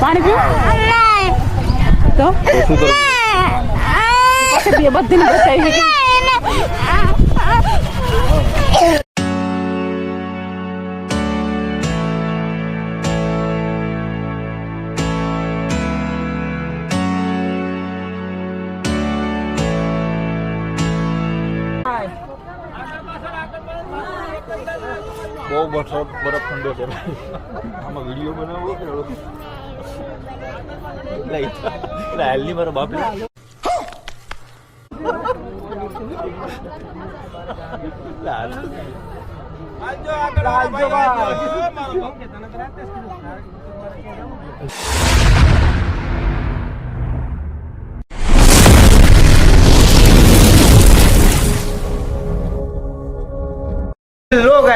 પાણી પીવું તો? શું કરવું પછી બે બધીને બચાવી બહુ બરફ બરફ ઠંડો છે. આમાં વીડિયો બનાવવો કે ઓલો? લે, ઈ તો- લે, હાલની મારો બાપ લે. લે,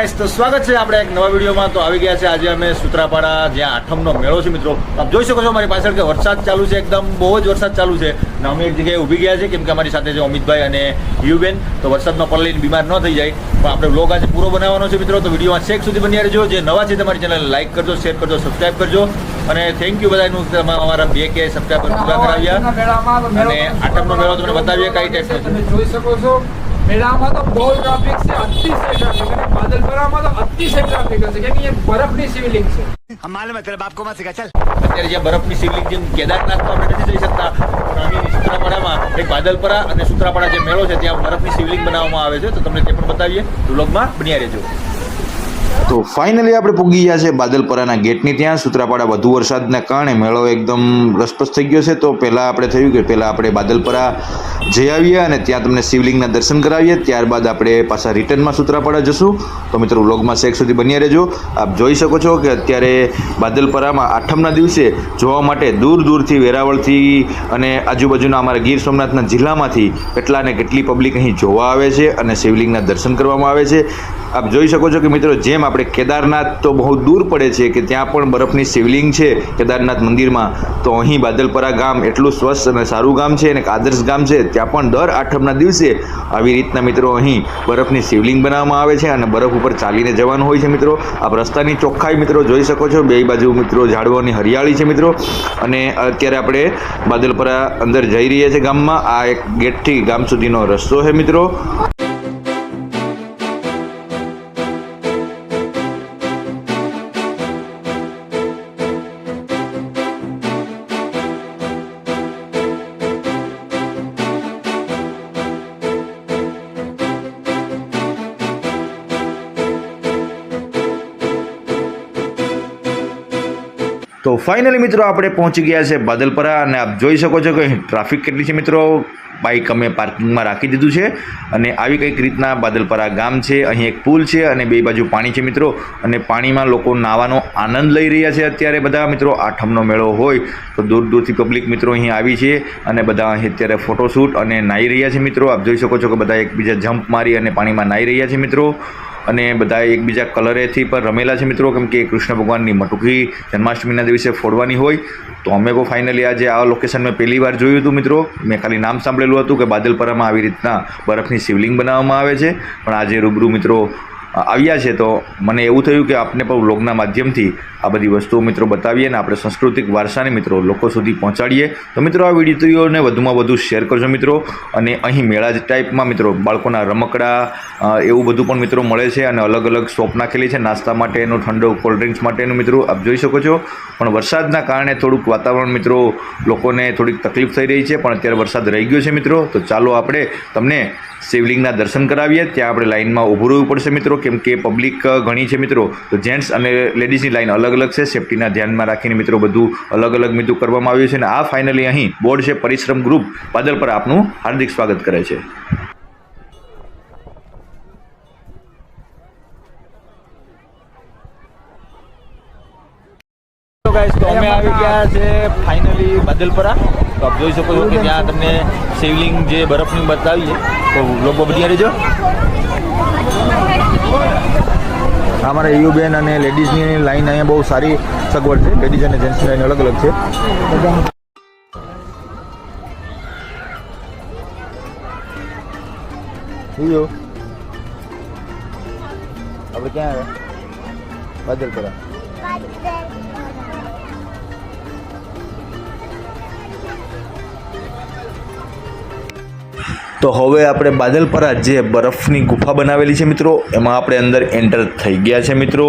ગાઈસ તો સ્વાગત છે આપણે એક નવા વિડીયોમાં. તો આવી ગયા છે આજે અમે સુત્રાપાડા જ્યાં આઠમનો મેળો છે મિત્રો. આપ જોઈ શકો છો મારી પાછળ કે વરસાદ ચાલુ છે એકદમ બહુ જ વરસાદ ચાલુ છે. અને અમે એક જગ્યાએ ઊભી ગયા છે કેમ કે અમારી સાથે છે અમિતભાઈ અને યુબેન. તો વરસાદમાં પલળીને બીમાર ન થઈ જાય. પણ આપણે વ્લોગ આજે પૂરો બનાવવાનો છે મિત્રો. તો વિડીયોમાં છેક સુધી બની રહેજો. જે નવા છે તમારી ચેનલ લાઈક કરજો શેર કરજો સબસ્ક્રાઈબ કરજો. અને થેન્ક યુ બધાનું અમારા બે કે સબસ્ક્રાઈબર પૂરા કરાવ્યા. અને આઠમનો મેળો તમને બતાવીએ કઈ ટાઈપનો તમે જોઈ શકો છો. મેળામાં તો બહુ ટ્રાફિક છે અતિશય ટ્રાફિક અને બાદલપુરામાં તો અતિશય ટ્રાફિક હશે. કેમ કે બરફની શિવલિંગ છે. માલુમ અત્યારે બાપકો માં શીખા ચાલ. અત્યારે જે બરફની શિવલિંગ જેમ કેદારનાથમાં આપણે જઈ શકતા પણ સુત્રાપાડામાં એક બાદલપરા અને સુત્રાપાડા જે મેળો છે ત્યાં બરફની શિવલિંગ બનાવવામાં આવે છે. તો તમને તે પણ બતાવીએ. વ્લોગમાં બન્યા રહેજો. તો ફાઇનલી આપણે પૂગી ગયા છે બાદલપરાના ગેટની ત્યાં. સુત્રાપાડા વધુ વરસાદના કારણે મેળો એકદમ રસપ્રસ થઈ ગયો છે. તો પહેલાં આપણે થયું કે પહેલાં આપણે બાદલપરા જઈ આવીએ અને ત્યાં તમને શિવલિંગના દર્શન કરાવીએ. ત્યારબાદ આપણે પાછા રિટર્નમાં સુત્રાપાડા જશું. તો મિત્રો વ્લોગમાં શેક સુધી બન્યા રહેજો. આપ જોઈ શકો છો કે અત્યારે બાદલપરામાં આઠમના દિવસે જોવા માટે દૂર દૂરથી વેરાવળથી અને આજુબાજુના અમારા ગીર સોમનાથના જિલ્લામાંથી કેટલા ને કેટલી પબ્લિક અહીં જોવા આવે છે અને શિવલિંગના દર્શન કરવામાં આવે છે. આપ જોઈ શકો છો કે મિત્રો, જેમ આપણે કેદારનાથ તો બહુ દૂર પડે છે કે ત્યાં પણ બરફની શિવલિંગ છે કેદારનાથ મંદિરમાં, તો અહીં બાદલપરા ગામ એટલું સ્વસ્થ અને સારું ગામ છે અને એક આદર્શ ગામ છે. ત્યાં પણ દર આઠમના દિવસે આવી રીતના મિત્રો અહીં બરફની શિવલિંગ બનાવવામાં આવે છે અને બરફ ઉપર ચાલીને જવાનું હોય છે મિત્રો. આપ રસ્તાની ચોખ્ખાઈ મિત્રો જોઈ શકો છો. બે બાજુ મિત્રો ઝાડવાની હરિયાળી છે મિત્રો. અને અત્યારે આપણે બાદલપરા અંદર જઈ રહ્યા છે ગામમાં. આ એક ગેટથી ગામ સુધીનો રસ્તો છે મિત્રો. તો ફાઇનલી મિત્રો આપણે પહોંચી ગયા છે બાદલપરા અને આપ જોઈ શકો છો કે ટ્રાફિક કેટલી છે મિત્રો? બાઇક અમે પાર્કિંગમાં રાખી દીધું છે અને આવી કંઈક રીતના બાદલપરા ગામ છે, અહીં એક પુલ છે અને બે બાજુ પાણી છે મિત્રો અને પાણીમાં લોકો નાવાનો આનંદ લઈ રહ્યા છે અત્યારે બધા. મિત્રો, આઠમનો મેળો હોય તો દૂર દૂરથી પબ્લિક મિત્રો અહીં આવી છે અને બધા અહીં અત્યારે ફોટોશૂટ અને નાહી રહ્યા છે મિત્રો. આપ જોઈ શકો છો કે બધા એકબીજા જમ્પ મારી અને પાણીમાં નાહી રહ્યા છે મિત્રો. અને બધા એકબીજા કલરેથી પણ રમેલા છે મિત્રો. કેમ કે કૃષ્ણ ભગવાનની મટુકી જન્માષ્ટમીના દિવસે ફોડવાની હોય. તો અમે કો ફાઇનલી આજે આ લોકેશન મેં પહેલી વાર જોયું હતું મિત્રો. મેં ખાલી નામ સાંભળેલું હતું કે બાદલપરામાં આવી રીતના બરફની શિવલિંગ બનાવવામાં આવે છે. પણ આજે રૂબરૂ મિત્રો આવ્યા છે, તો મને એવું થયું કે આપને પણ વ્લોગના માધ્યમથી આ બધી વસ્તુઓ મિત્રો બતાવીએ અને આપણે સાંસ્કૃતિક વારસાને મિત્રો લોકો સુધી પહોંચાડીએ. તો મિત્રો, આ વિડીયોને વધુમાં વધુ શેર કરજો મિત્રો. અને અહીં મેળા ટાઈપમાં મિત્રો, બાળકોના રમકડા એવું બધું પણ મિત્રો મળે છે અને અલગ અલગ શોપ નાખેલી છે. નાસ્તા માટેનું, ઠંડો કોલ્ડ ડ્રિંક્સ માટેનું મિત્રો, આપ જોઈ શકો છો. પણ વરસાદના કારણે થોડુંક વાતાવરણ મિત્રો લોકોને થોડીક તકલીફ થઈ રહી છે, પણ અત્યારે વરસાદ રહી ગયો છે મિત્રો. તો ચાલો આપણે તમને શિવલિંગના દર્શન કરાવીએ. ત્યાં આપણે લાઇનમાં ઊભું રહેવું પડશે મિત્રો. કેમ કે પબ્લિક ઘણી છે મિત્રો. તો જેન્ટ્સ અને લેડીઝની લાઇન અલગ અલગ છે. સેફટીના ધ્યાનમાં રાખીને મિત્રો બધું અલગ અલગ મિત્રો કરવામાં આવ્યું છે. અને આ ફાઇનલી અહીં બોર્ડ છે પરિશ્રમ ગ્રુપ બાદલ પર આપનું હાર્દિક સ્વાગત કરે છે. તો છે આપ જોઈ શકો છો કે ત્યાં તમને શિવલિંગ જે બરફની બતાવીએ તો લોકો બની રહેજો. અમારા યુબેન અને લેડીઝની લાઈન અહીંયા બહુ સારી સગવડ છે. લેડીઝ અને જેન્ટ્સની લાઈન અલગ અલગ છે. બીજો આપણે ક્યાં આવ્યા? બાદલપરા તો હવે આપણે બાદલપરા જે બરફની ગુફા બનાવેલી છે મિત્રો, એમાં આપણે અંદર એન્ટર થઈ ગયા છે મિત્રો.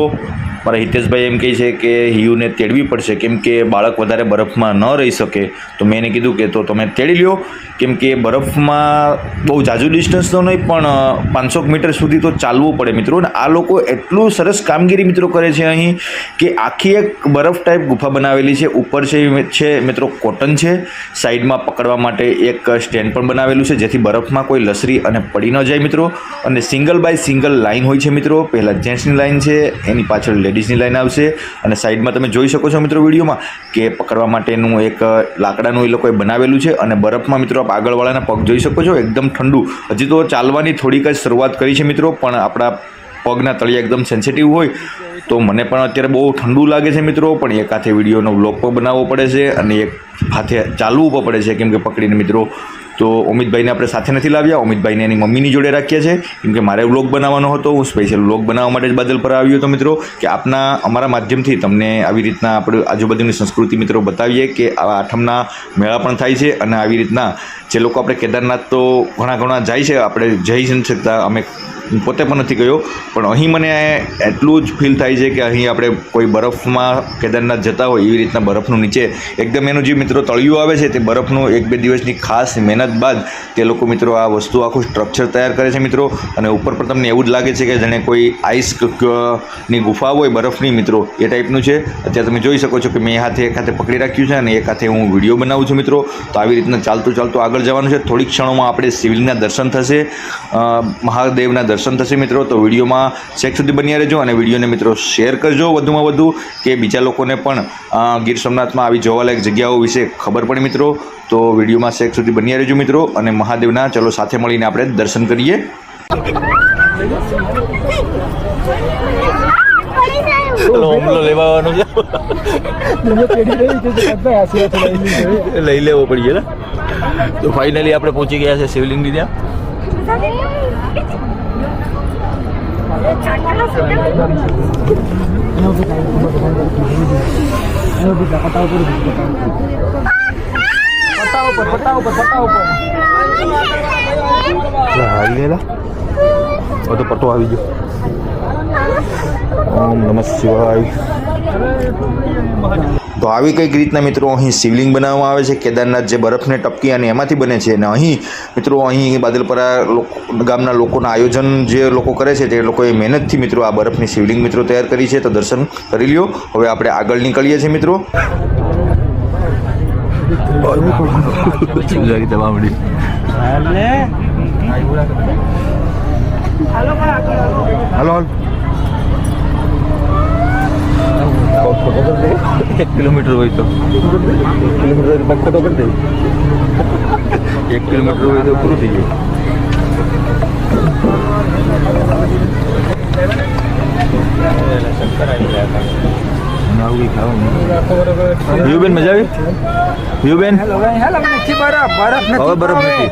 મારા હિતેશભાઈ એમ કહે છે કે હિયુને તેડવી પડશે. કેમ કે બાળક વધારે બરફમાં ન રહી શકે. તો મેં એને કીધું કે તો તમે તેડી લ્યો. કેમ કે બરફમાં બહુ જાજુ ડિસ્ટન્સ તો નહીં, પણ પાંચસો મીટર સુધી તો ચાલવું પડે મિત્રો. અને આ લોકો એટલું સરસ કામગીરી મિત્રો કરે છે અહીં કે આખી એક બરફ ટાઈપ ગુફા બનાવેલી છે. ઉપર છે મિત્રો કોટન છે. સાઈડમાં પકડવા માટે એક સ્ટેન્ડ પણ બનાવેલું છે, જેથી બરફમાં કોઈ લસરી અને પડી ન જાય મિત્રો. અને સિંગલ બાય સિંગલ લાઇન હોય છે મિત્રો. પહેલાં જેન્ટ્સની લાઇન છે, એની પાછળ લેડીઝની લાઇન આવશે અને સાઈડમાં તમે જોઈ શકો છો મિત્રો વિડીયોમાં કે પકડવા માટેનું એક લાકડાનું એ લોકોએ બનાવેલું છે અને બરફમાં મિત્રો આપ આગળવાળાના પગ જોઈ શકો છો, એકદમ ઠંડુ. હજી તો ચાલવાની થોડીક જ શરૂઆત કરી છે મિત્રો, પણ આપણા પગના તળિયા એકદમ સેન્સિટિવ હોય તો મને પણ અત્યારે બહુ ઠંડુ લાગે છે મિત્રો, પણ એક હાથે વિડીયોનો બ્લોગ પણ બનાવવો પડે છે અને એક હાથે ચાલવું પણ પડે છે, કેમ કે પકડીને મિત્રો તો અમિતભાઈને આપણે સાથે નથી લાવ્યા. અમિતભાઈને એની મમ્મીની જોડે રાખ્યા છે. કેમ કે મારે વ્લોગ બનાવવાનો હતો. હું સ્પેશિયલ વ્લોગ બનાવવા માટે જ બાદલ પર આવ્યો હતો મિત્રો, કે આપના, અમારા માધ્યમથી તમને આવી રીતના આપણે આજુબાજુની સંસ્કૃતિ મિત્રો બતાવીએ કે આવા આઠમના મેળા પણ થાય છે અને આવી રીતના જે લોકો આપણે કેદારનાથ તો ઘણા ઘણા જાય છે, આપણે જઈ નથી શકતા. અમે પોતે પણ નથી ગયો. પણ અહીં મને એટલું જ ફીલ થાય છે કે અહીં આપણે કોઈ બરફમાં કેદારનાથ જતા હોય એવી રીતના બરફનું નીચે એકદમ એનું જે મિત્રો તળિયું આવે છે તે બરફનું એક બે દિવસની ખાસ મહેનત બાદ તે લોકો મિત્રો આ વસ્તુ, આખું સ્ટ્રક્ચર તૈયાર કરે છે મિત્રો. અને ઉપર પર તમને એવું જ લાગે છે કે જાણે કોઈ આઈસની ગુફા હોય, બરફની મિત્રો, એ ટાઈપનું છે. અત્યારે તમે જોઈ શકો છો કે મેં હાથે એક હાથે પકડી રાખ્યું છે અને એક હાથે હું વીડિયો બનાવું છું મિત્રો. તો આવી રીતના ચાલતું ચાલતું આગળ જવાનું છે. થોડીક ક્ષણોમાં આપણે શિવલિંગના દર્શન થશે. મહાદેવના દર્શન થશે મિત્રો. તો વિડીયોમાં છેક સુધી બન્યા રહેજો અને વિડીયોને મિત્રો શેર કરજો વધુમાં વધુ, કે બીજા લોકોને પણ ગીર સોમનાથમાં આવી જોવાલાયક જગ્યાઓ વિશે ખબર પડે મિત્રો. તો વિડીયોમાં શેખ સુધી બન્યા રહેજો મિત્રો અને મહાદેવના ચલો સાથે મળીને આપણે દર્શન કરીએ. ચલો હુમલો લેવાનો છે. લઈ લેવો પડીએ ને તો ફાઇનલી આપણે પહોંચી ગયા છે શિવલિંગની ત્યાં. હારી ગયેલા હવે તો પટ્ટો આવી ગયો. ઓમ નમઃ શિવાય. તો આવી કંઈક રીતના મિત્રો અહીં શિવલિંગ બનાવવામાં આવે છે. કેદારનાથ જે બરફને ટપકી અને એમાંથી બને છે. અને અહીં મિત્રો અહીં બાદલપરા ગામના લોકોના આયોજન જે લોકો કરે છે તે લોકોએ મહેનતથી મિત્રો આ બરફની શિવલિંગ મિત્રો તૈયાર કરી છે. તો દર્શન કરી લ્યો. હવે આપણે આગળ નીકળીએ છીએ મિત્રો. હાલો હાલો એક કિલોમીટર હોય તો કિલોમીટર પક્કો કરી દે એક કિલોમીટર હોય તો પૂરું થઈ જાય યુબેન મજા આવી? યુબેન? નથી બરફ. બરફ નથી હવે બરફ નથી.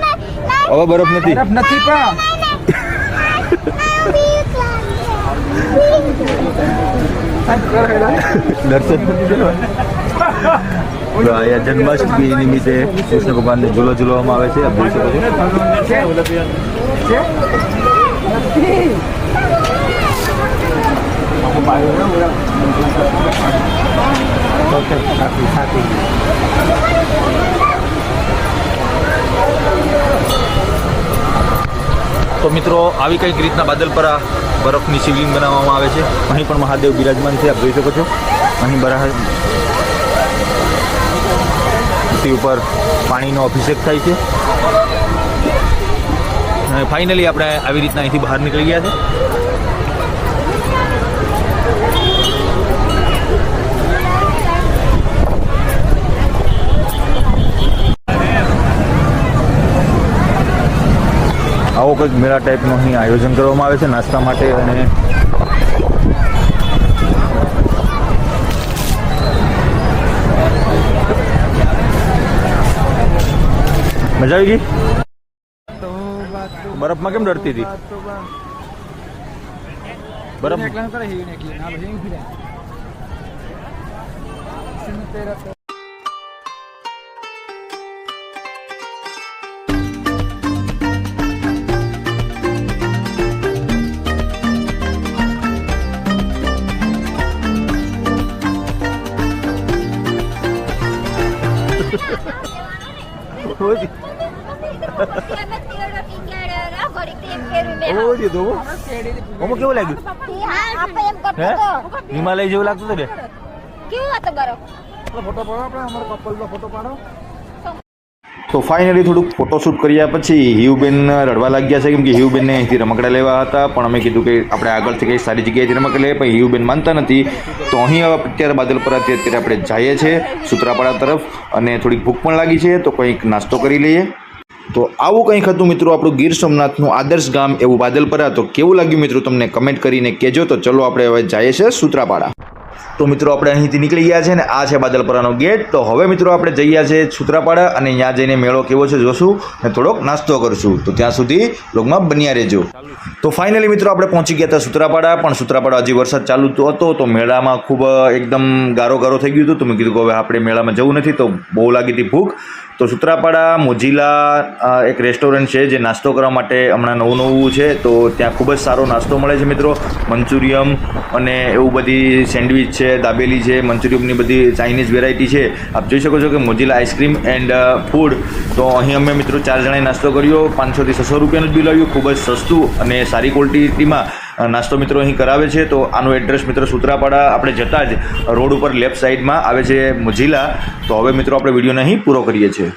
હવે બરફ નથી. બરફ નથી પણ. દર્શન. જન્માષ્ટમી નિમિત્તે કૃષ્ણ ભગવાનને ઝૂલો ઝૂલવામાં આવે છે. આપ જોઈ શકો છો? મિત્રો, આવી કંઈક રીતના બાદલપરા બરફની શિવલિંગ બનાવવામાં આવે છે. અહીં પણ મહાદેવ બિરાજમાન છે, આપ જોઈ શકો છો. અહીં બરાહ ધરતી ઉપર પાણીનો અભિષેક થાય છે. ફાઇનલી આપણે આવી રીતના અહીંથી બહાર નીકળી ગયા છે. આવો કંઈક મેળા ટાઈપનું અહીં આયોજન કરવામાં આવે છે, નાસ્તા માટે અને મજા આવી ગઈ? બરફમાં કેમ ડરતી હતી? બરફ તો? અમુક કેવું લાગ્યું? હિમાલય જેવું લાગતું હતું ને કેવું હતું બરફ ફોટો પાડો આપણે અમારો કપલનો ફોટો પાડો. તો ફાઇનલી થોડુંક ફોટોશૂટ કર્યા પછી હિયુબેન રડવા લાગ્યા છે કેમ કે હિયુબેનને અહીંથી રમકડા લેવા હતા પણ અમે કીધું કે આપણે આગળથી કંઈ સારી જગ્યાએથી રમકડા લઈએ પણ હિયુબેન માનતા નથી. તો અહીં અત્યારે બાદલપરાથી અત્યારે આપણે જઈએ છીએ સુત્રાપાડા તરફ અને થોડીક ભૂખ પણ લાગી છે તો કંઈક નાસ્તો કરી લઈએ. તો આવું કંઈક હતું મિત્રો આપણું ગીર સોમનાથનું આદર્શ ગામ એવું બાદલપરા તો કેવું લાગ્યું મિત્રો તમને કમેન્ટ કરીને કહેજો. તો ચલો આપણે હવે જઈએ છીએ સૂત્રાપાડા. તો મિત્રો આપણે અહીંથી નીકળી ગયા છે ને આ છે બાદલપરાનો ગેટ. તો હવે મિત્રો આપણે જઈએ છીએ છૂત્રાપાડા અને ત્યાં જઈને મેળો કેવો છે જોશું ને થોડોક નાસ્તો કરશું. તો ત્યાં સુધી લોગમાં બન્યા રહેજો. તો ફાઇનલી મિત્રો આપણે પહોંચી ગયા હતા સુત્રાપાડા પણ સુત્રાપાડા હજી વરસાદ ચાલુ હતો, તો મેળામાં ખૂબ એકદમ ગારો ગારો થઈ ગયું હતું. તો મેં કીધું કે હવે આપણે મેળામાં જવું નથી, તો બહુ લાગી હતી ભૂખ. તો સુત્રાપાડા મોજીલા એક રેસ્ટોરન્ટ છે જે નાસ્તો કરવા માટે હમણાં નવું નવું છે. તો ત્યાં ખૂબ જ સારો નાસ્તો મળે છે મિત્રો. મંચુરિયમ અને એવું બધી સેન્ડવિચ છે. દાબેલી છે, મંચુરિયમની બધી ચાઇનીઝ વેરાયટી છે. આપ જોઈ શકો છો કે મોજીલા આઈસ્ક્રીમ એન્ડ ફૂડ તો અહીં અમે મિત્રો ચાર જણાએ નાસ્તો કર્યો. પાંચસોથી છસો રૂપિયાનું જ બિલ આવ્યું. ખૂબ જ સસ્તું અને સારી ક્વોલિટીમાં નાસ્તો મિત્રો અહીં કરાવે છે. તો આનું એડ્રેસ મિત્રો સૂત્રાપાડા, આપણે જતાં જ રોડ ઉપર લેફ્ટ સાઈડમાં આવે છે મોજીલા તો હવે મિત્રો આપણે વિડીયોને અહીં પૂરો કરીએ છીએ.